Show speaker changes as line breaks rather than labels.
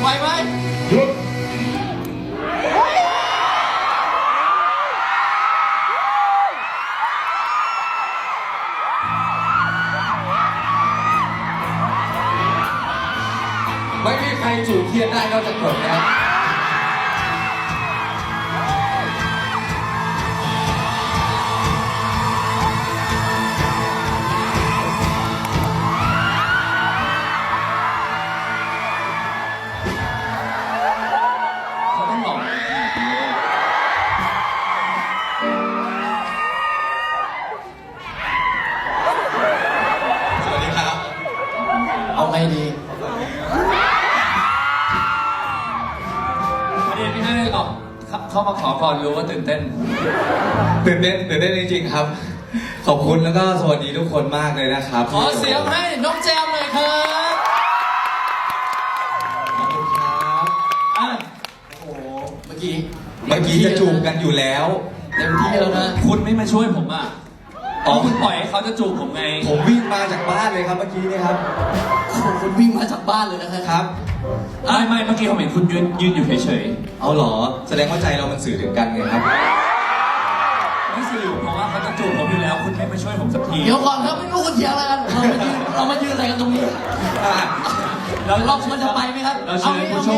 ไหวไหม
หยุด
ไม่มีใครจูบเครียดได้นอกจากผมนะครับ
เอาไงดีประเด็นที่ให้ออกเข้ามาขอก่อนรู้ว่าตื่นเต้น
ตื่นเต้นตื่นเต้นจริงๆครับ ขอบคุณแล้วก็สวัสดีทุกคนมากเลยนะครับ
ขอเสียงให้น้องแจมหน่อยครับ
ขอบคุณครับ
อะโอ้โหเมื่อกี้
เมื่อกี้จะจูบกันอยู่แล้ว
เต็มที่แล้วนะ คุณไม่มาช่วยผมอะ
อ๋
อ๋
อ
อคุณปล่อยให้เขาจะจูบผมไง
ผมวิ่งมาจากบ้านเลยครับเมื่อกี้นี่ครับ
โอ้โหคุณวิ่งมาจากบ้านเลยนะฮะ
ครับ
ไม่ไม่เมื่อกี้ผมเห็นคุณยืนยืนอยู่เฉย
เอาเหรอ แสดงว่าใจเรามันสื่อถึงกันไงครับ
ๆไม่สื่อเพราะว่าเขาจะจูบผมอยู่แล้ว คุณไม่มาช่วยผมสักที
เดี๋ยวก่อนครับไม่รู้คุณเถียงอะไรกันเรามายืนเรามายืนอะไรกันตรงนี้
อะ
เรา
เราควรจะไปไหมครับ
เราเชิญผู้โชค